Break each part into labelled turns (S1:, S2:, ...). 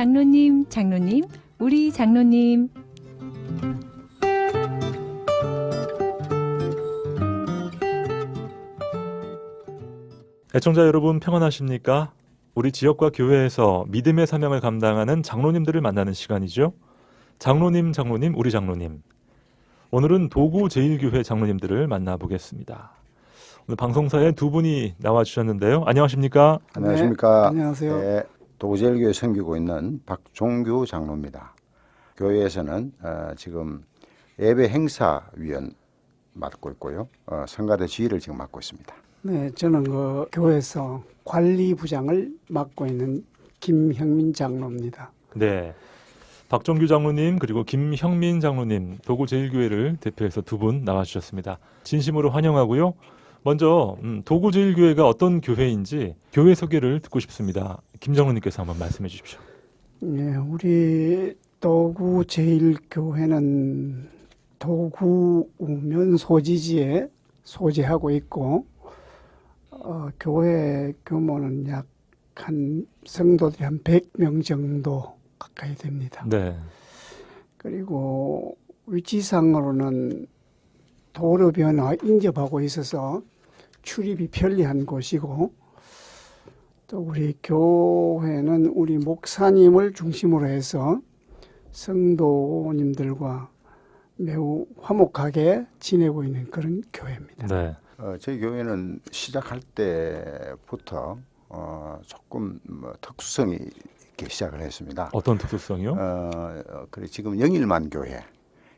S1: 장로님, 장로님, 우리 장로님.
S2: 애청자 여러분 평안하십니까? 우리 지역과 교회에서 믿음의 사명을 감당하는 장로님들을 만나는 시간이죠. 장로님, 장로님, 우리 장로님. 오늘은 도구 제일교회 장로님들을 만나보겠습니다. 오늘 방송사에 두 분이 나와 주셨는데요. 안녕하십니까?
S3: 안녕하십니까.
S4: 네, 안녕하세요.
S3: 네, 도제일교회 섬기고 있는 박종규 장로입니다. 교회에서는 어, 지금 예배 행사위원 맡고 있고요. 어, 성가대 지휘를 지금 맡고 있습니다.
S4: 네, 저는 그 교회에서 관리부장을 맡고 있는 김형민 장로입니다.
S2: 네. 박정규 장로님 그리고 김형민 장로님 도구 제일교회를 대표해서 두 분 나와 주셨습니다. 진심으로 환영하고요. 먼저 음, 도구 제일교회가 어떤 교회인지 교회 소개를 듣고 싶습니다. 김 장로님께서 한번 말씀해 주십시오.
S4: 네, 우리 도구 제일교회는 도구 우면 소지지에 소재하고 있고 어, 교회 규모는 약 한 성도들이 한 100명 정도 가까이 됩니다.
S2: 네.
S4: 그리고 위치상으로는 도로 변화 인접하고 있어서 출입이 편리한 곳이고 또 우리 교회는 우리 목사님을 중심으로 해서 성도님들과 매우 화목하게 지내고 있는 그런 교회입니다.
S2: 네.
S3: 어, 저희 교회는 시작할 때부터 어, 조금 뭐 특수성이 있게 시작을 했습니다.
S2: 어떤 특수성이요?
S3: 어, 어, 그래 지금 영일만 교회의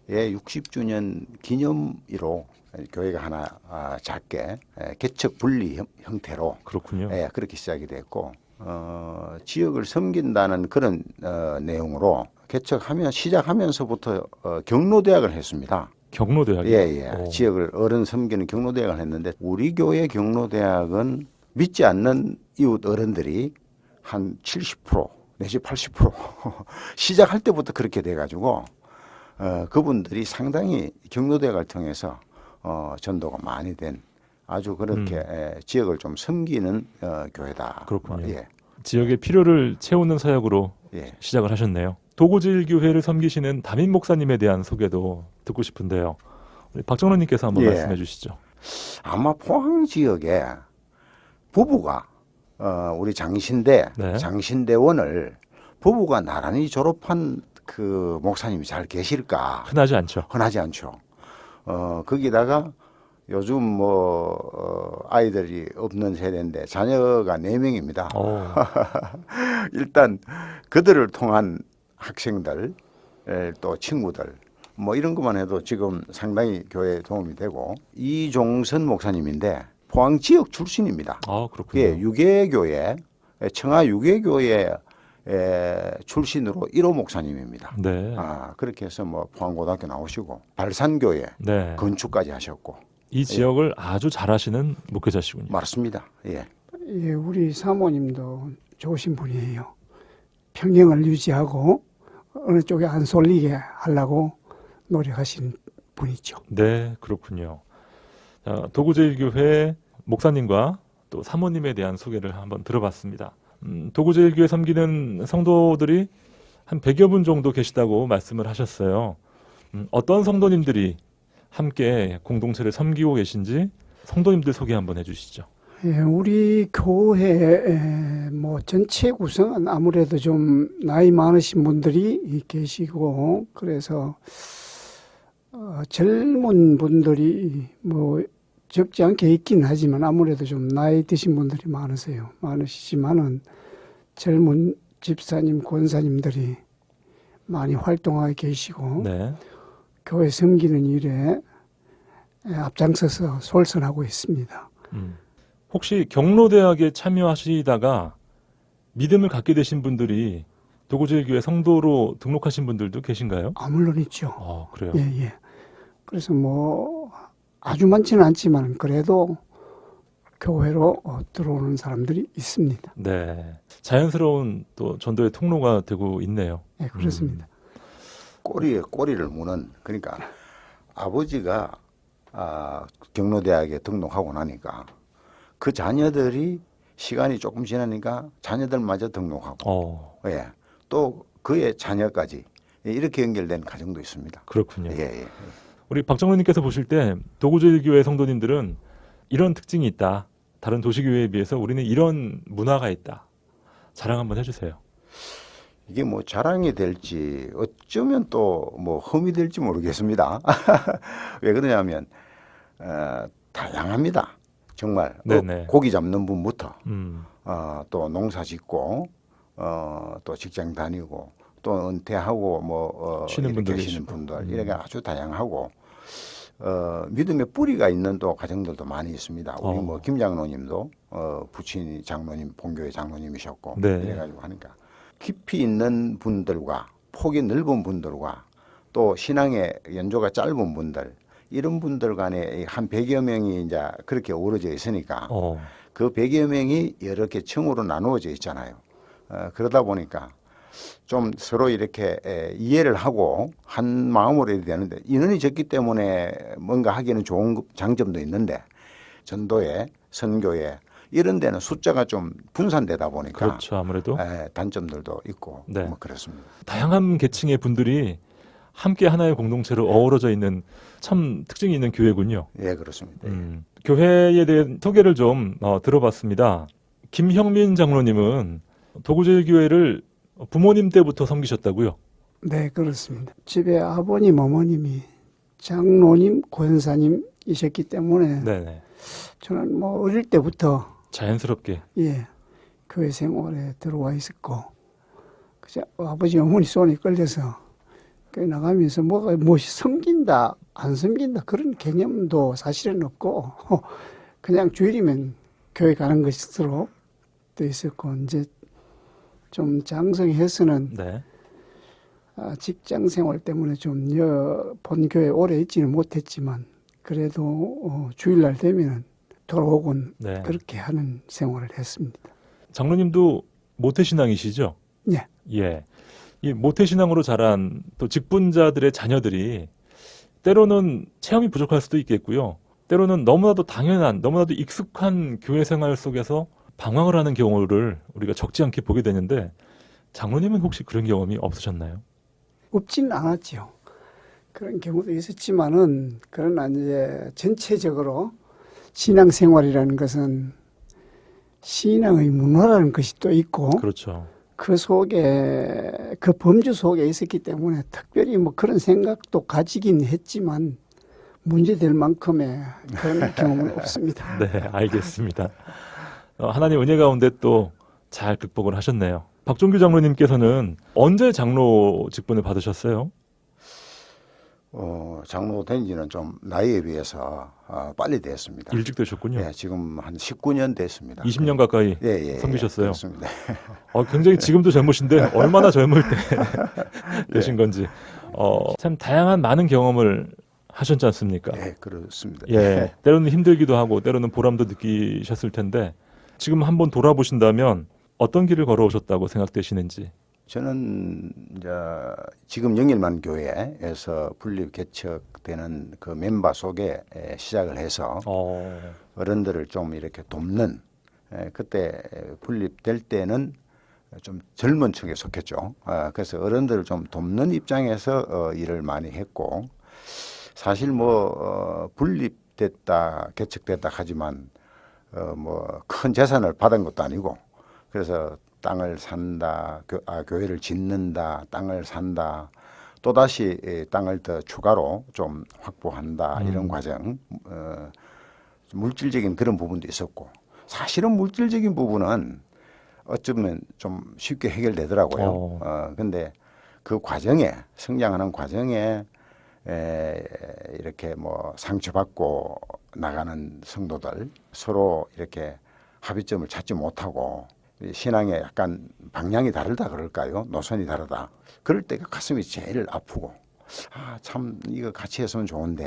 S3: 60주년 기념으로 교회가 하나 아, 작게 에, 개척 분리 형, 형태로
S2: 그렇군요.
S3: 예, 그렇게 시작이 됐고 어, 지역을 섬긴다는 그런 어, 내용으로 개척하면 시작하면서부터 어, 경로대학을 했습니다.
S2: 경로대학이.
S3: 예, 예.
S2: 오.
S3: 지역을 어른 섬기는 경로대학을 했는데 우리 교회 경로대학은 믿지 않는 이웃 어른들이 한 70% 내지 80% 시작할 때부터 그렇게 돼가지고 어, 그분들이 상당히 경로대학을 통해서 어, 전도가 많이 된 아주 그렇게
S2: 음.
S3: 에, 지역을 좀 섬기는 어, 교회다.
S2: 그렇군요.
S3: 예,
S2: 지역의 필요를 채우는 사역으로
S3: 예.
S2: 시작을 하셨네요. 도구제일교회를 섬기시는 담임 목사님에 대한 소개도 듣고 싶은데요. 우리 박정로님께서 한번
S3: 예.
S2: 말씀해 주시죠.
S3: 아마 포항 지역에 부부가 어, 우리 장신대
S2: 네.
S3: 장신대원을 부부가 나란히 졸업한 그 목사님이 잘 계실까
S2: 흔하지 않죠.
S3: 흔하지 않죠. 어 거기다가 요즘 뭐 어, 아이들이 없는 세대인데 자녀가 네 명입니다.
S2: 어,
S3: 일단 그들을 통한 학생들 에, 또 친구들 뭐 이런 것만 해도 지금 상당히 교회에 도움이 되고 이종선 목사님인데 포항 지역 출신입니다.
S2: 아 그렇군요.
S3: 예, 유계교회 청하 유계교회 에, 출신으로 1호 목사님입니다.
S2: 네.
S3: 아 그렇게 해서 뭐 포항고등학교 나오시고 발산교회
S2: 네.
S3: 건축까지 하셨고
S2: 이 지역을 아주 잘하시는 목회자시군요.
S3: 맞습니다. 예.
S4: 예, 우리 사모님도 좋으신 분이에요. 평형을 유지하고 어느 쪽에 안 쏠리게 하려고 노력하시는 분이죠.
S2: 네, 그렇군요. 자, 도구제일교회 목사님과 또 사모님에 대한 소개를 한번 들어봤습니다. 음, 도구제일교회 섬기는 성도들이 한 100여 분 정도 계시다고 말씀을 하셨어요. 음, 어떤 성도님들이 함께 공동체를 섬기고 계신지 성도님들 소개 한번 해주시죠.
S4: 예, 우리 교회 뭐 전체 구성은 아무래도 좀 나이 많으신 분들이 계시고 그래서 어, 젊은 분들이 뭐 적지 않게 있긴 하지만 아무래도 좀 나이 드신 분들이 많으세요. 많으시지만은 젊은 집사님, 권사님들이 많이 활동하고 계시고
S2: 네.
S4: 교회 섬기는 일에 앞장서서 솔선하고 있습니다.
S2: 음. 혹시 경로대학에 참여하시다가 믿음을 갖게 되신 분들이 도구제일교회 성도로 등록하신 분들도 계신가요?
S4: 아, 물론 있죠.
S2: 어, 그래요.
S4: 예, 예. 그래서 뭐 아주 많지는 않지만 그래도 교회로 어, 들어오는 사람들이 있습니다.
S2: 네. 자연스러운 또 전도의 통로가 되고 있네요.
S4: 예, 그렇습니다.
S3: 꼬리에 꼬리를 무는 그러니까 아버지가 아, 경로대학에 등록하고 나니까 그 자녀들이 시간이 조금 지나니까 자녀들마저 등록하고
S2: 어,
S3: 예. 또 그의 자녀까지 이렇게 연결된 가정도 있습니다.
S2: 그렇군요.
S3: 예, 예.
S2: 우리 박정로님께서 보실 때 도구제일교회 성도님들은 이런 특징이 있다. 다른 도시교회에 비해서 우리는 이런 문화가 있다. 자랑 한번 해주세요.
S3: 이게 뭐 자랑이 될지 어쩌면 또 뭐 흠이 될지 모르겠습니다. 왜 그러냐면 어, 다양합니다. 정말 어. 고기 잡는 분부터
S2: 음,
S3: 어, 또 농사 짓고 어, 또 직장 다니고 또 은퇴하고 뭐 어,
S2: 쉬는 분도
S3: 쉬는
S2: 계시고.
S3: 분들
S2: 음.
S3: 이렇게 아주 다양하고 어, 믿음의 뿌리가 있는 또 가정들도 많이 있습니다. 우리
S2: 어.
S3: 뭐 김장로님도 어, 부친 장로님 본교회 장로님이셨고
S2: 네.
S3: 이래가지고 하니까 깊이 있는 분들과 폭이 넓은 분들과 또 신앙의 연조가 짧은 분들 이런 분들 간에 한 100여 명이 이제 그렇게 어우러져 있으니까
S2: 어,
S3: 그 100여 명이 여러 개 층으로 나누어져 있잖아요. 어, 그러다 보니까 좀 서로 이렇게 에, 이해를 하고 한 마음으로 해야 되는데 인원이 적기 때문에 뭔가 하기에는 좋은 장점도 있는데 전도에 선교에 이런 데는 숫자가 좀 분산되다 보니까
S2: 그렇죠. 아무래도
S3: 에, 단점들도 있고
S2: 네.
S3: 뭐 그렇습니다.
S2: 다양한 계층의 분들이 함께 하나의 공동체로 어우러져 있는 참 특징이 있는 교회군요.
S3: 예, 그렇습니다.
S2: 음, 교회에 대한 소개를 좀 어, 들어봤습니다. 김형민 장로님은 도구제일교회를 부모님 때부터 섬기셨다고요?
S4: 네, 그렇습니다. 집에 아버님, 어머님이 장로님, 고현사님이셨기 때문에
S2: 네네.
S4: 저는 뭐 어릴 때부터
S2: 자연스럽게.
S4: 예, 교회 생활에 들어와 있었고, 그저 아버지 어머니 손에 끌려서 나가면서 뭐가 무엇이 섬긴다, 안 섬긴다 그런 개념도 사실은 없고, 그냥 주일이면 교회 가는 것으로 돼 있었고, 이제 좀 장성해서는
S2: 네.
S4: 아, 직장 생활 때문에 좀 여, 본교회 오래 있지는 못했지만, 그래도 어, 주일날 되면은 돌아오곤
S2: 네.
S4: 그렇게 하는 생활을 했습니다.
S2: 장로님도 모태 신앙이시죠?
S4: 예.
S2: 예. 이 모태 신앙으로 자란 또 직분자들의 자녀들이 때로는 체험이 부족할 수도 있겠고요. 때로는 너무나도 당연한, 너무나도 익숙한 교회 생활 속에서 방황을 하는 경우를 우리가 적지 않게 보게 되는데 장로님은 혹시 그런 경험이 없으셨나요?
S4: 없지는 않았죠. 그런 경우도 있었지만은, 그러나 이제 전체적으로 신앙생활이라는 것은 신앙의 문화라는 것이 또 있고,
S2: 그렇죠.
S4: 그 속에, 그 범주 속에 있었기 때문에 특별히 뭐 그런 생각도 가지긴 했지만, 문제될 만큼의 그런 경험은 없습니다.
S2: 네, 알겠습니다. 어, 하나님 은혜 가운데 또 잘 극복을 하셨네요. 박종규 장로님께서는 언제 장로 직분을 받으셨어요?
S3: 어, 장로 된 지는 좀 나이에 비해서 어, 빨리 됐습니다.
S2: 일찍 되셨군요.
S3: 예, 지금 한 19년 됐습니다.
S2: 20년 가까이
S3: 예, 예, 예,
S2: 섬기셨어요.
S3: 그렇습니다.
S2: 어, 굉장히 지금도 젊으신데 얼마나 젊을 때 되신 건지 어, 참 다양한 많은 경험을 하셨지 않습니까?
S3: 예, 그렇습니다.
S2: 예, 때로는 힘들기도 하고 때로는 보람도 느끼셨을 텐데 지금 한번 돌아보신다면 어떤 길을 걸어오셨다고 생각되시는지
S3: 저는 이제 지금 영일만 교회에서 분립 개척되는 그 멤버 속에 에, 시작을 해서
S2: 어,
S3: 어른들을 좀 이렇게 돕는 에, 그때 분립될 때는 좀 젊은 층에 속했죠. 아, 그래서 어른들을 좀 돕는 입장에서 어, 일을 많이 했고 사실 뭐 어, 분립됐다 개척됐다 하지만 어, 뭐 큰 재산을 받은 것도 아니고 그래서 땅을 산다, 교, 아, 교회를 짓는다, 땅을 산다, 또 다시 땅을 더 추가로 좀 확보한다
S2: 음.
S3: 이런 과정, 어, 물질적인 그런 부분도 있었고 사실은 물질적인 부분은 어쩌면 좀 쉽게 해결되더라고요.
S2: 어.
S3: 어, 근데 그 과정에 성장하는 과정에 에, 이렇게 뭐 상처받고 나가는 성도들 서로 이렇게 합의점을 찾지 못하고 이 신앙에 약간 방향이 다르다 그럴까요? 노선이 다르다. 그럴 때가 가슴이 제일 아프고 아 참 이거 같이 했으면 좋은데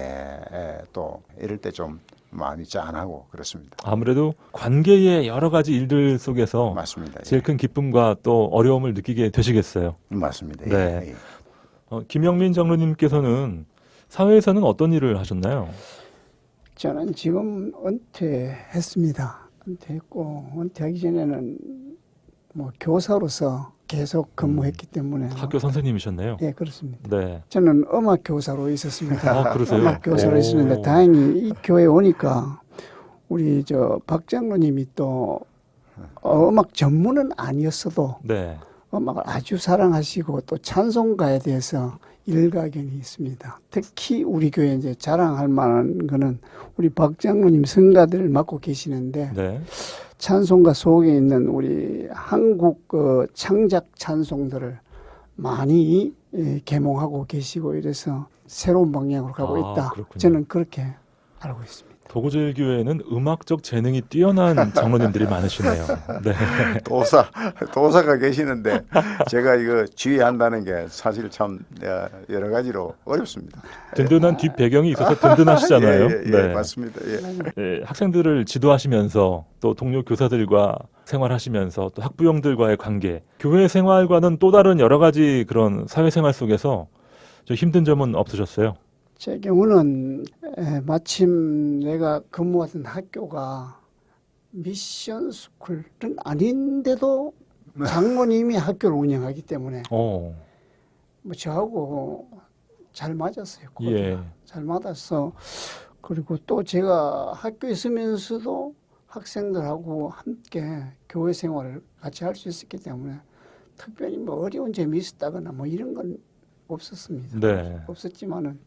S3: 에, 또 이럴 때 좀 마음이 짠하고 그렇습니다.
S2: 아무래도 관계의 여러 가지 일들 속에서
S3: 맞습니다.
S2: 제일 큰 기쁨과 또 어려움을 느끼게 되시겠어요.
S3: 예, 맞습니다.
S2: 네.
S3: 예, 예.
S2: 어, 김영민 장로님께서는 사회에서는 어떤 일을 하셨나요?
S4: 저는 지금 은퇴했습니다. 은퇴했고, 은퇴하기 전에는 뭐 교사로서 계속 근무했기 때문에
S2: 학교 선생님이셨네요.
S4: 예 그렇습니다.
S2: 네.
S4: 저는 음악 교사로 있었습니다.
S2: 아, 그러세요?
S4: 음악 교사로
S2: 오.
S4: 있었는데 다행히 이 교회 오니까 우리 저 박장로님이 또 어, 음악 전문은 아니었어도
S2: 네.
S4: 음악을 아주 사랑하시고 또 찬송가에 대해서 일가견이 있습니다. 특히 우리 교회 이제 자랑할 만한 거는 우리 박장로님 성가들을 맡고 계시는데
S2: 네.
S4: 찬송가 속에 있는 우리 한국 그 창작 찬송들을 많이 예, 개몽하고 계시고 이래서 새로운 방향으로 가고
S2: 아,
S4: 있다.
S2: 그렇군요.
S4: 저는 그렇게 알고 있습니다.
S2: 도구제일교회는 음악적 재능이 뛰어난 장로님들이 많으시네요. 네.
S3: 도사 도사가 계시는데 제가 이거 지휘한다는 게 사실 참 어, 여러 가지로 어렵습니다.
S2: 든든한 뒷 배경이 있어서 든든하시잖아요.
S3: 예, 예, 예,
S2: 네.
S3: 맞습니다. 예.
S2: 예, 학생들을 지도하시면서 또 동료 교사들과 생활하시면서 또 학부형들과의 관계, 교회 생활과는 또 다른 여러 가지 그런 사회 생활 속에서 좀 힘든 점은 없으셨어요?
S4: 제 경우는 에, 마침 내가 근무하던 학교가 미션 스쿨은 아닌데도 장모님이 학교를 운영하기 때문에
S2: 어,
S4: 뭐 저하고 잘 맞았어요.
S2: 예.
S4: 잘 맞았어. 그리고 또 제가 학교에 있으면서도 학생들하고 함께 교회 생활을 같이 할 수 있었기 때문에 특별히 뭐 어려운 점이 있었다거나 뭐 이런 건 없었습니다.
S2: 네.
S4: 없었지만은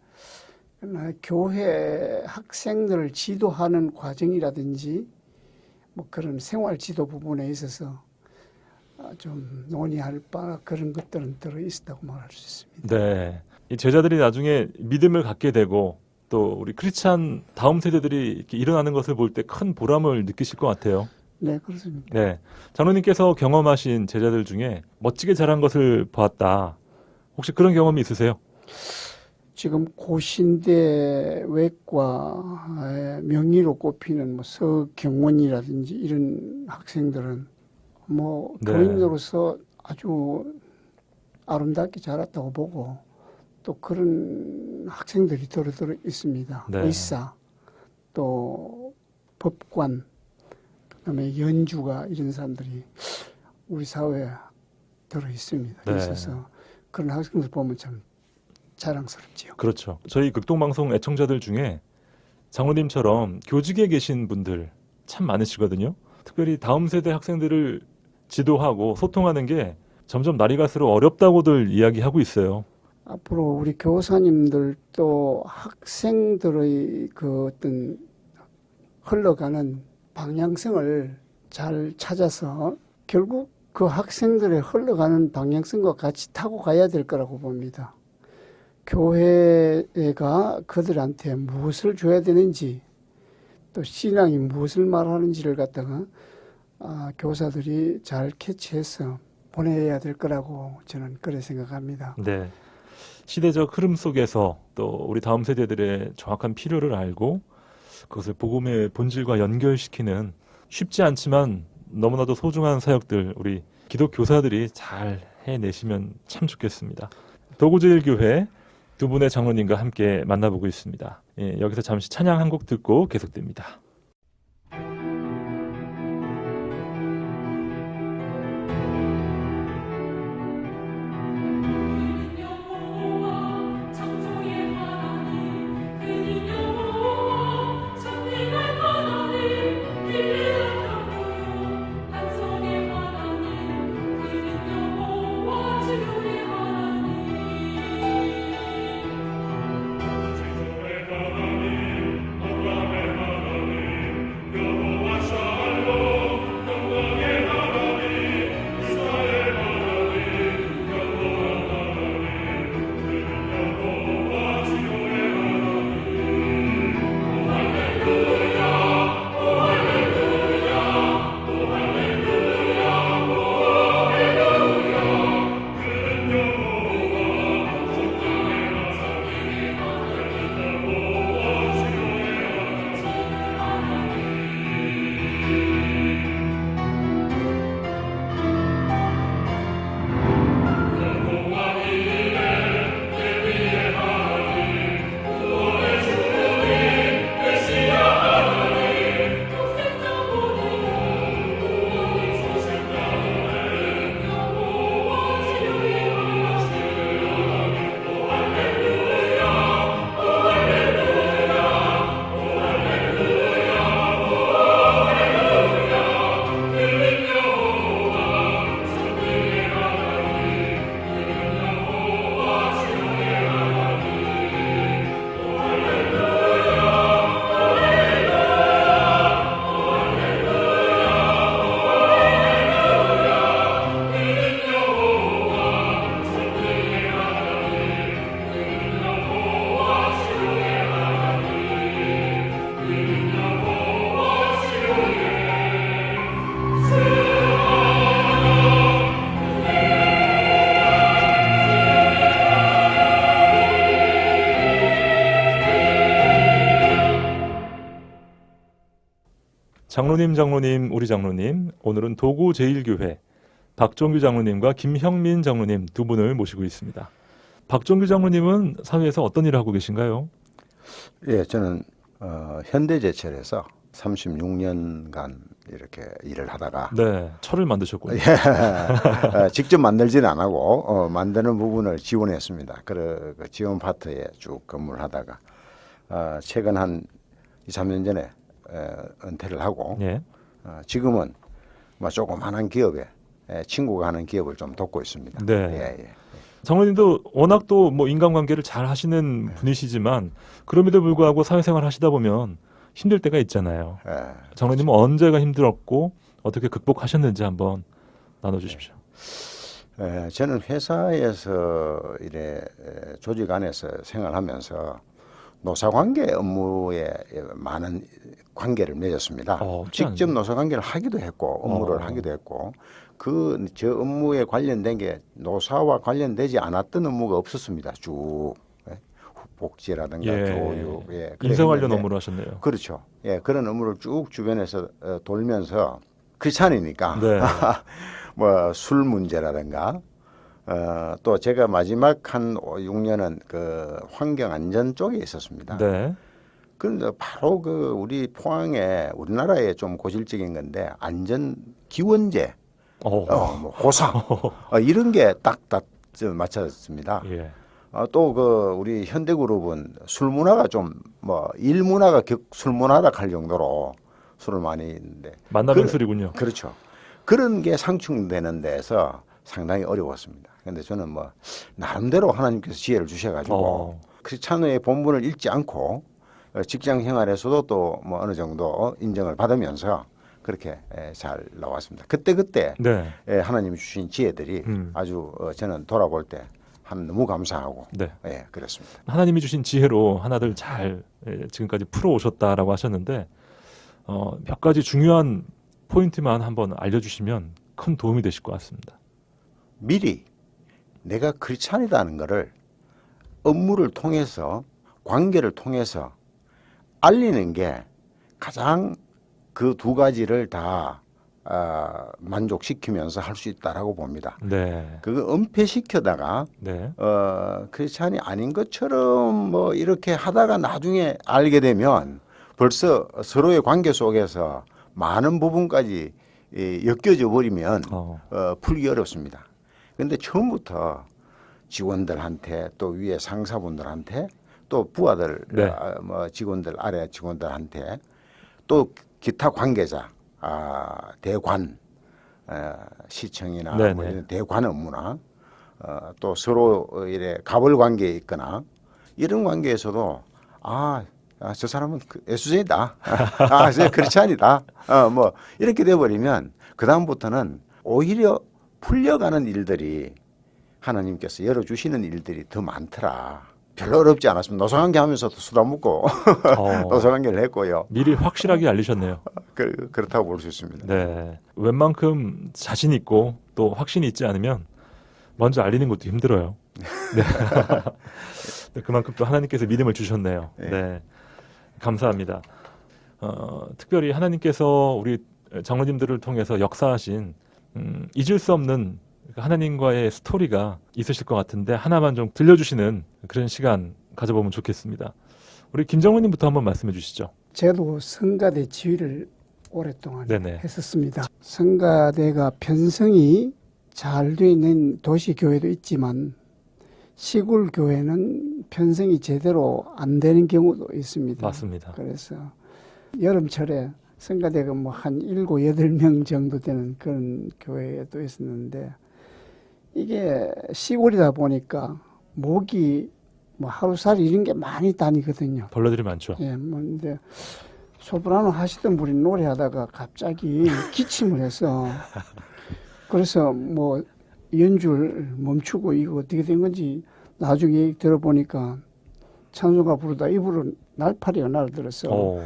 S4: 교회 학생들을 지도하는 과정이라든지 뭐 그런 생활 지도 부분에 있어서 아, 좀 논의할 바 그런 것들은 들어 있었다고 말할 수 있습니다.
S2: 네. 이 제자들이 나중에 믿음을 갖게 되고 또 우리 크리스찬 다음 세대들이 이렇게 일어나는 것을 볼 때 큰 보람을 느끼실 것 같아요.
S4: 네, 그렇습니다.
S2: 네. 장로님께서 경험하신 제자들 중에 멋지게 자란 것을 보았다. 혹시 그런 경험이 있으세요?
S4: 지금 고신대 외과의 명의로 꼽히는 뭐 서경원이라든지 이런 학생들은 뭐
S2: 네.
S4: 교인으로서 아주 아름답게 자랐다고 보고 또 그런 학생들이 들어들어 있습니다.
S2: 네.
S4: 의사 또 법관 그다음에 연주가 이런 사람들이 우리 사회에 들어 있습니다.
S2: 네.
S4: 있어서 그런 학생들 보면 참 자랑스럽지요.
S2: 그렇죠. 저희 극동방송 애청자들 중에 장로님처럼 교직에 계신 분들 참 많으시거든요. 특별히 다음 세대 학생들을 지도하고 소통하는 게 점점 날이 갈수록 어렵다고들 이야기하고 있어요.
S4: 앞으로 우리 교사님들도 학생들의 그 어떤 흘러가는 방향성을 잘 찾아서 결국 그 학생들의 흘러가는 방향성과 같이 타고 가야 될 거라고 봅니다. 교회가 그들한테 무엇을 줘야 되는지 또 신앙이 무엇을 말하는지를 갖다가 아, 교사들이 잘 캐치해서 보내야 될 거라고 저는 그래 생각합니다.
S2: 네. 시대적 흐름 속에서 또 우리 다음 세대들의 정확한 필요를 알고 그것을 복음의 본질과 연결시키는 쉽지 않지만 너무나도 소중한 사역들 우리 기독 교사들이 잘 해내시면 참 좋겠습니다. 도구제일교회 두 분의 장로님과 함께 만나보고 있습니다. 예, 여기서 잠시 찬양 한 곡 듣고 계속됩니다. 장로님, 장로님, 우리 장로님, 오늘은 도구 제일교회 박종규 장로님과 김형민 장로님 두 분을 모시고 있습니다. 박종규 장로님은 사회에서 어떤 일을 하고 계신가요?
S3: 예, 저는 어, 현대제철에서 36년간 이렇게 일을 하다가
S2: 네, 철을 만드셨군요.
S3: 어, 직접 만들지는 안 하고 어, 만드는 부분을 지원했습니다. 그, 그 지원 파트에 쭉 근무를 하다가 어, 최근 한 2, 3년 전에 에, 은퇴를 하고
S2: 예.
S3: 어, 지금은 뭐 조그마한 기업에 에, 친구가 하는 기업을 좀 돕고 있습니다.
S2: 네.
S3: 예, 예.
S2: 장로님도 워낙 또 뭐 인간관계를 잘 하시는 분이시지만 그럼에도 불구하고 사회생활 하시다 보면 힘들 때가 있잖아요.
S3: 예.
S2: 장로님은 언제가 힘들었고 어떻게 극복하셨는지 한번 나눠주십시오.
S3: 에, 저는 회사에서 이래 에, 조직 안에서 생활하면서 노사관계 업무에 많은 관계를 맺었습니다.
S2: 어,
S3: 직접. 노사관계를 하기도 했고 업무를
S2: 어.
S3: 하기도 했고 그 저 업무에 관련된 게 노사와 관련되지 않았던 업무가 없었습니다. 쭉 예. 복지라든가
S2: 예.
S3: 교육, 예,
S2: 인사 관련 업무를 하셨네요.
S3: 그렇죠. 예, 그런 업무를 쭉 주변에서 어, 돌면서 크리스찬이니까
S2: 네.
S3: 뭐술 문제라든가 어, 또 제가 마지막 한 6년은 그 환경 안전 쪽에 있었습니다.
S2: 네.
S3: 그런데 바로 그 우리 포항에 우리나라에 좀 고질적인 건데 안전 기원제,
S2: 어.
S3: 어, 뭐 고상 어, 이런 게 딱딱 맞춰졌습니다.
S2: 예.
S3: 어, 또그 우리 현대그룹은 술 문화가 좀 뭐 일 문화가 격, 술 문화다 할 정도로 술을 많이 있는데
S2: 만나면
S3: 그-
S2: 술이군요.
S3: 그렇죠. 그런 게 상충되는 데서 상당히 어려웠습니다. 근데 저는 뭐 나름대로 하나님께서 지혜를 주셔가지고
S2: 어.
S3: 크리스찬의 본분을 잃지 않고 어, 직장 생활에서도 또 뭐 어느 정도 인정을 받으면서 그렇게 에, 잘 나왔습니다. 그때 그때
S2: 네.
S3: 하나님이 주신 지혜들이
S2: 음.
S3: 아주 어, 저는 돌아볼 때 한 너무 감사하고
S2: 네.
S3: 예 그렇습니다.
S2: 하나님이 주신 지혜로 하나들 잘 예, 지금까지 풀어 오셨다라고 하셨는데 어, 몇 가지 중요한 포인트만 한번 알려주시면 큰 도움이 되실 것 같습니다.
S3: 미리 내가 크리스찬이다는 것을 업무를 통해서 관계를 통해서 알리는 게 가장 그 두 가지를 다 아, 만족시키면서 할 수 있다라고 봅니다.
S2: 네,
S3: 그거 은폐시켜다가
S2: 네,
S3: 어, 크리스찬이 아닌 것처럼 뭐 이렇게 하다가 나중에 알게 되면 벌써 서로의 관계 속에서 많은 부분까지 이, 엮여져 버리면
S2: 어,
S3: 어, 풀기 어렵습니다. 그런데 처음부터 직원들한테 또 위에 상사분들한테 또 부하들
S2: 네.
S3: 아, 뭐 직원들 아래 직원들한테 또 기타 관계자 아, 대관 어, 시청이나
S2: 네,
S3: 뭐
S2: 네.
S3: 이런 대관 업무나 어, 또 서로 이래 갑을 관계에 있거나 이런 관계에서도 아, 아, 저 사람은 그 예수쟁이다. 아, 저 크리스찬이다. 어, 뭐 이렇게 돼 버리면 그 다음부터는 오히려 풀려가는 일들이 하나님께서 열어주시는 일들이 더 많더라. 별로 어렵지 않았습니다. 노사관계 하면서도 술안 먹고
S2: 어,
S3: 노사관계를 했고요.
S2: 미리 확실하게 알리셨네요.
S3: 그, 그렇다고 볼 수 있습니다.
S2: 네, 웬만큼 자신 있고 또 확신이 있지 않으면 먼저 알리는 것도 힘들어요. 네. 네, 그만큼 또 하나님께서 믿음을 주셨네요.
S3: 네.
S2: 네, 감사합니다. 어, 특별히 하나님께서 우리 장로님들을 통해서 역사하신 음, 잊을 수 없는 그 하나님과의 스토리가 있으실 것 같은데 하나만 좀 들려주시는 그런 시간 가져보면 좋겠습니다. 우리 김정우님부터 한번 말씀해 주시죠.
S4: 저도 성가대 지휘를 오랫동안
S2: 네네.
S4: 했었습니다. 성가대가 편성이 잘 돼 있는 도시 교회도 있지만 시골 교회는 편성이 제대로 안 되는 경우도 있습니다.
S2: 맞습니다.
S4: 그래서 여름철에 성가대가 뭐 한 일곱 여덟 명 정도 되는 그런 교회도 있었는데 이게 시골이다 보니까 모기 뭐 하루살이 이런 게 많이 다니거든요.
S2: 벌레들이 많죠.
S4: 예, 뭐 근데 소프라노 하시던 분이 노래하다가 갑자기 기침을 해서 그래서 뭐 연주를 멈추고 이거 어떻게 된 건지 나중에 들어보니까 찬송가 부르다 입으로 날파리가 날아들어서
S2: 어,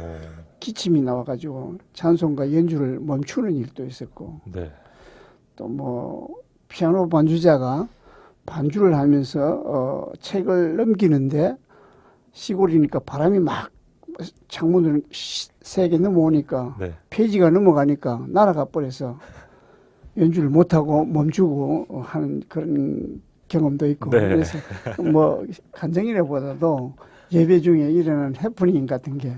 S4: 기침이 나와가지고 찬송가 연주를 멈추는 일도 있었고
S2: 네.
S4: 또뭐 피아노 반주자가 반주를 하면서 어 책을 넘기는데 시골이니까 바람이 막 창문을 세개 넘어오니까
S2: 네.
S4: 페이지가 넘어가니까 날아가 버려서 연주를 못하고 멈추고 하는 그런 경험도 있고
S2: 네.
S4: 그래서 뭐 간증이라보다도 예배 중에 일어난 해프닝 같은 게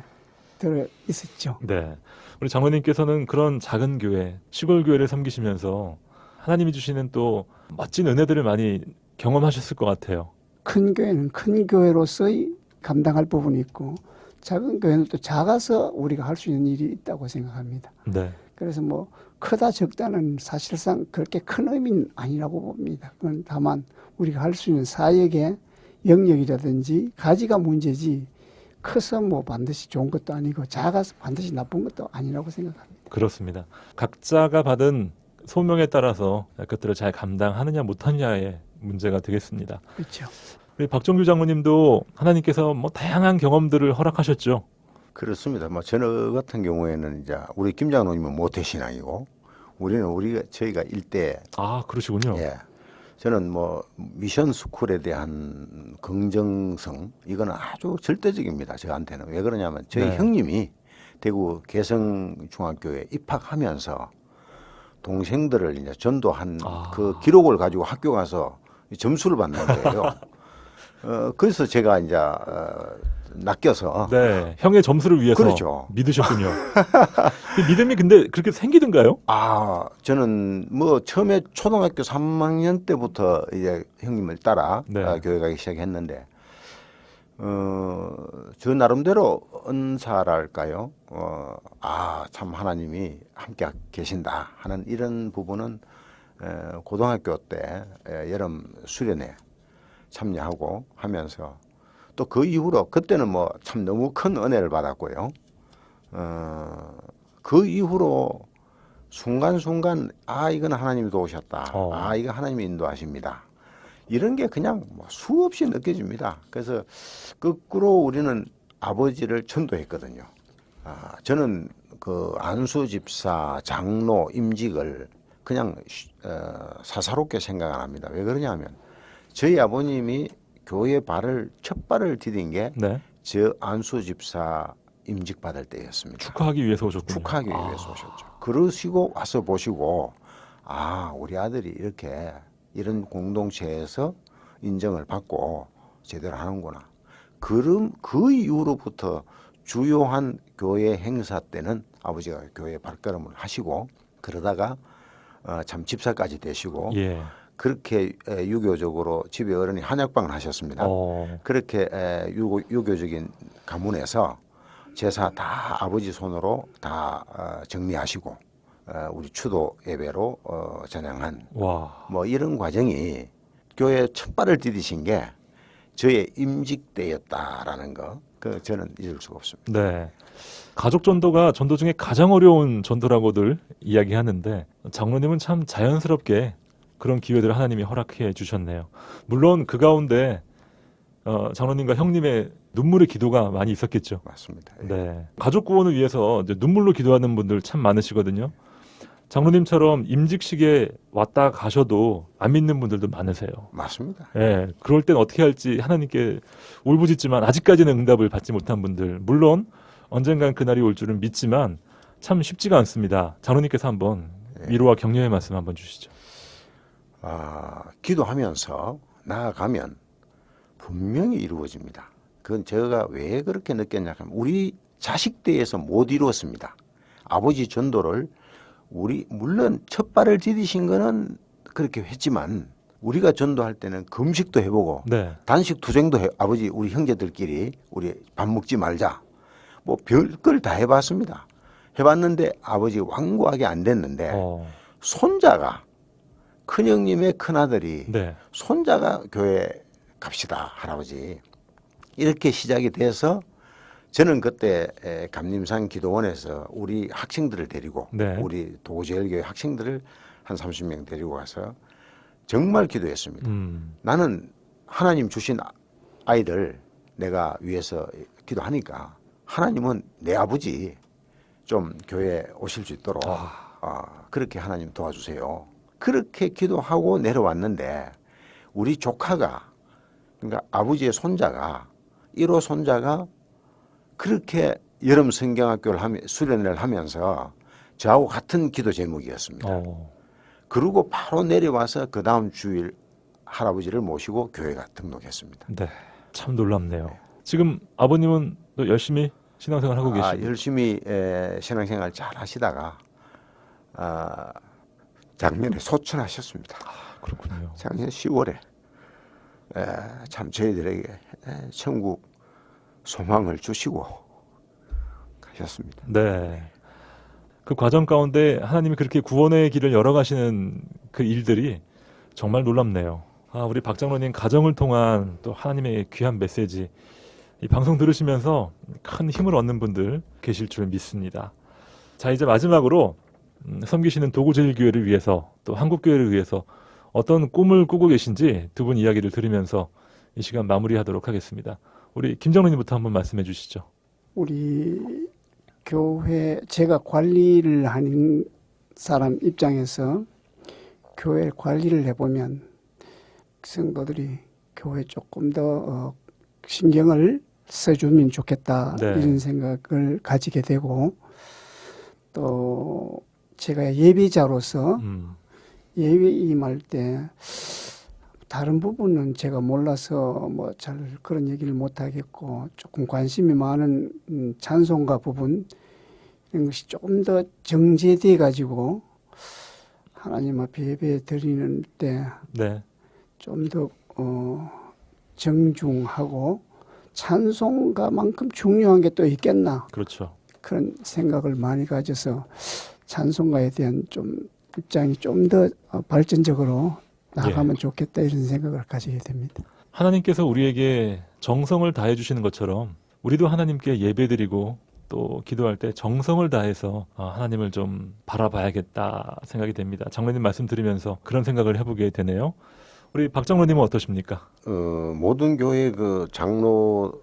S4: 들어 있었죠.
S2: 네. 우리 장로님께서는 그런 작은 교회, 시골 교회를 섬기시면서 하나님이 주시는 또 멋진 은혜들을 많이 경험하셨을 것 같아요.
S4: 큰 교회는 큰 교회로서의 감당할 부분이 있고 작은 교회는 또 작아서 우리가 할 수 있는 일이 있다고 생각합니다.
S2: 네.
S4: 그래서 뭐 크다 적다는 사실상 그렇게 큰 의미는 아니라고 봅니다. 그건 다만 우리가 할 수 있는 사역의 영역이라든지 가지가 문제지 커서 뭐 반드시 좋은 것도 아니고 작아서 반드시 나쁜 것도 아니라고 생각합니다.
S2: 그렇습니다. 각자가 받은 소명에 따라서 그것들을 잘 감당하느냐 못하느냐의 문제가 되겠습니다.
S4: 그렇죠.
S2: 우리 박정규 장로님도 하나님께서 뭐 다양한 경험들을 허락하셨죠.
S3: 그렇습니다. 뭐 저는 같은 경우에는 이제 우리 김 장로님은 모태 신앙이고 우리는 우리가 저희가 일대
S2: 아, 그러시군요.
S3: 예. 저는 뭐 미션 스쿨에 대한 긍정성 이거는 아주 절대적입니다. 저한테는 왜 그러냐면 저희
S2: 네.
S3: 형님이 대구 개성 중학교에 입학하면서 동생들을 이제 전도한
S2: 아.
S3: 그 기록을 가지고 학교 가서 점수를 받는 거예요. 어, 그래서 제가 이제 어, 낚여서
S2: 네, 형의 점수를 위해서
S3: 그렇죠.
S2: 믿으셨군요. 그 믿음이 근데 그렇게 생기던가요?
S3: 아, 저는 뭐 처음에 초등학교 3학년 때부터 이제 형님을 따라
S2: 네.
S3: 아, 교회 가기 시작했는데, 어, 저 나름대로 은사랄까요? 어, 아, 참 하나님이 함께 계신다 하는 이런 부분은 에, 고등학교 때 에, 여름 수련회 참여하고 하면서 또 그 이후로 그때는 뭐 참 너무 큰 은혜를 받았고요. 어, 그 이후로 순간순간 아 이건 하나님이 도우셨다.
S2: 어.
S3: 아 이거 하나님이 인도하십니다. 이런 게 그냥 뭐 수없이 느껴집니다. 그래서 거꾸로 우리는 아버지를 전도했거든요. 아, 저는 그 안수 집사, 장로, 임직을 그냥 쉬- 어, 사사롭게 생각 안 합니다. 왜 그러냐면 저희 아버님이 교회 발을 첫 발을 디딘 게저
S2: 네.
S3: 안수 집사 임직 받을 때였습니다.
S2: 축하하기 위해서 오셨군요.
S3: 축하하기
S2: 아,
S3: 위해서 오셨죠. 그러시고 와서 보시고 아 우리 아들이 이렇게 이런 공동체에서 인정을 받고 제대로 하는구나. 그럼 그 이후로부터 주요한 교회 행사 때는 아버지가 교회 발걸음을 하시고 그러다가 어, 참 집사까지 되시고
S2: 예.
S3: 그렇게 에, 유교적으로 집에 어른이 한약방을 하셨습니다.
S2: 어,
S3: 그렇게 에, 유교, 유교적인 가문에서 제사 다 아버지 손으로 다 어, 정리하시고 어, 우리 추도 예배로 어, 전향한
S2: 와.
S3: 뭐 이런 과정이 교회 첫 발을 디디신 게 저의 임직 때였다라는 거, 그 저는 잊을 수가 없습니다.
S2: 네. 가족 전도가 전도 중에 가장 어려운 전도라고들 이야기하는데 장로님은 참 자연스럽게 그런 기회들을 하나님이 허락해 주셨네요. 물론 그 가운데 어, 장로님과 형님의 눈물의 기도가 많이 있었겠죠.
S3: 맞습니다. 예.
S2: 네. 가족 구원을 위해서 눈물로 기도하는 분들 참 많으시거든요. 장로님처럼 임직식에 왔다 가셔도 안 믿는 분들도 많으세요.
S3: 맞습니다.
S2: 예, 그럴 땐 어떻게 할지 하나님께 울부짖지만 아직까지는 응답을 받지 못한 분들, 물론 언젠간 그날이 올 줄은 믿지만 참 쉽지가 않습니다. 장로님께서 한번
S3: 예.
S2: 위로와 격려의 말씀 한번 주시죠.
S3: 아, 기도하면서 나아가면 분명히 이루어집니다. 그건 제가 왜 그렇게 느꼈냐 하면 우리 자식 때에서 못 이루었습니다. 아버지 전도를 우리 물론 첫 발을 디디신 거는 그렇게 했지만 우리가 전도할 때는 금식도 해보고
S2: 네,
S3: 단식 투쟁도 해, 아버지 우리 형제들끼리 우리 밥 먹지 말자 뭐 별걸 다 해봤습니다. 해봤는데 아버지 완고하게 안 됐는데
S2: 어,
S3: 손자가 큰형님의 큰아들이
S2: 네,
S3: 손자가 교회 갑시다 할아버지 이렇게 시작이 돼서 저는 그때 에, 감림산 기도원에서 우리 학생들을 데리고
S2: 네.
S3: 우리 도제일교회 학생들을 한 30명 데리고 가서 정말 기도했습니다.
S2: 음,
S3: 나는 하나님 주신 아- 아이를 내가 위해서 기도하니까 하나님은 내 아버지 좀 교회 오실 수 있도록
S2: 아.
S3: 어, 그렇게 하나님 도와주세요. 그렇게 기도하고 내려왔는데 우리 조카가 그러니까 아버지의 손자가 1호 손자가 그렇게 여름 성경학교를 하며, 수련을 하면서 저하고 같은 기도 제목이었습니다.
S2: 어,
S3: 그리고 바로 내려와서 그 다음 주일 할아버지를 모시고 교회가 등록했습니다.
S2: 네. 참 놀랍네요. 지금 아버님은 또 열심히 신앙생활 하고
S3: 아,
S2: 계시고.
S3: 열심히 에, 신앙생활 잘 하시다가 아, 작년에 소천하셨습니다.
S2: 그렇군요.
S3: 작년 10월에 에, 참 저희들에게 에, 천국 소망을 주시고 가셨습니다.
S2: 네. 그 과정 가운데 하나님이 그렇게 구원의 길을 열어가시는 그 일들이 정말 놀랍네요. 아, 우리 박장로님 가정을 통한 또 하나님의 귀한 메시지, 이 방송 들으시면서 큰 힘을 얻는 분들 계실 줄 믿습니다. 자, 이제 마지막으로 음, 섬기시는 도구제일교회를 위해서 또 한국교회를 위해서 어떤 꿈을 꾸고 계신지 두 분 이야기를 들으면서 이 시간 마무리하도록 하겠습니다. 우리 김장로님부터 한번 말씀해 주시죠.
S4: 우리 교회 제가 관리를 하는 사람 입장에서 교회 관리를 해보면 성도들이 교회 조금 더 어, 신경을 써주면 좋겠다
S2: 네.
S4: 이런 생각을 가지게 되고 또 제가 예비자로서
S2: 음,
S4: 예배 임할 때 다른 부분은 제가 몰라서 뭐 잘 그런 얘기를 못 하겠고 조금 관심이 많은 음, 찬송가 부분 이런 것이 조금 더 정제돼 가지고 하나님 앞에 예배 드리는 때
S2: 네.
S4: 좀더 어, 정중하고 찬송가만큼 중요한 게 또 있겠나
S2: 그렇죠.
S4: 그런 생각을 많이 가져서 찬송가에 대한 좀 입장이 좀 더 발전적으로 나가면 좋겠다 이런 생각을 가지게 됩니다.
S2: 하나님께서 우리에게 정성을 다해 주시는 것처럼 우리도 하나님께 예배드리고 또 기도할 때 정성을 다해서 아, 하나님을 좀 바라봐야겠다 생각이 됩니다. 장로님 말씀 들으면서 그런 생각을 해보게 되네요. 우리 박 장로님은 어떠십니까?
S3: 어, 모든 교회 그 장로님들의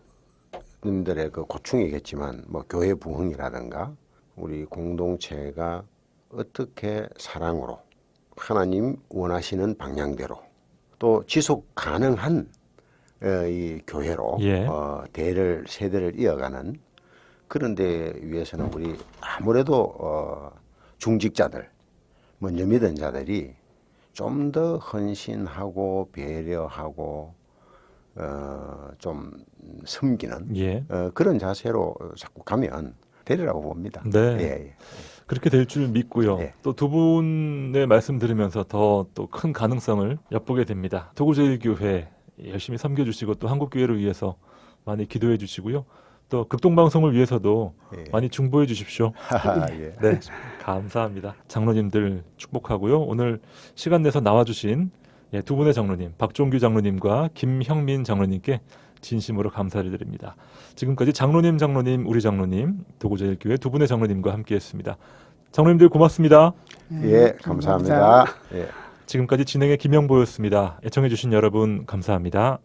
S3: 그 고충이겠지만 뭐 교회 부흥이라든가 우리 공동체가 어떻게 사랑으로 하나님 원하시는 방향대로 또 지속 가능한 어, 이 교회로
S2: 예.
S3: 어, 대를 세대를 이어가는 그런 데 위해서는 우리 아무래도 어, 중직자들 먼저 믿은 자들이 좀 더 헌신하고 배려하고 어, 좀 섬기는
S2: 예.
S3: 어, 그런 자세로 자꾸 가면 되리라고 봅니다.
S2: 네.
S3: 예, 예.
S2: 그렇게 될 줄 믿고요.
S3: 네.
S2: 또두 분의 말씀 들으면서 더 또 큰 가능성을 엿보게 됩니다. 도구제일교회 열심히 섬겨주시고 또 한국교회를 위해서 많이 기도해 주시고요. 또 극동방송을 위해서도
S3: 예.
S2: 많이 중보해 주십시오.
S3: 예.
S2: 네, 감사합니다. 장로님들 축복하고요. 오늘 시간 내서 나와주신 예, 두 분의 장로님, 박종규 장로님과 김형민 장로님께 진심으로 감사를 드립니다. 지금까지 장로님, 장로님, 우리 장로님, 도구제일교회 두 분의 장로님과 함께했습니다. 장로님들 고맙습니다.
S3: 예, 감사합니다. 예.
S2: 지금까지 진행의 김영보였습니다. 애청해주신 여러분 감사합니다.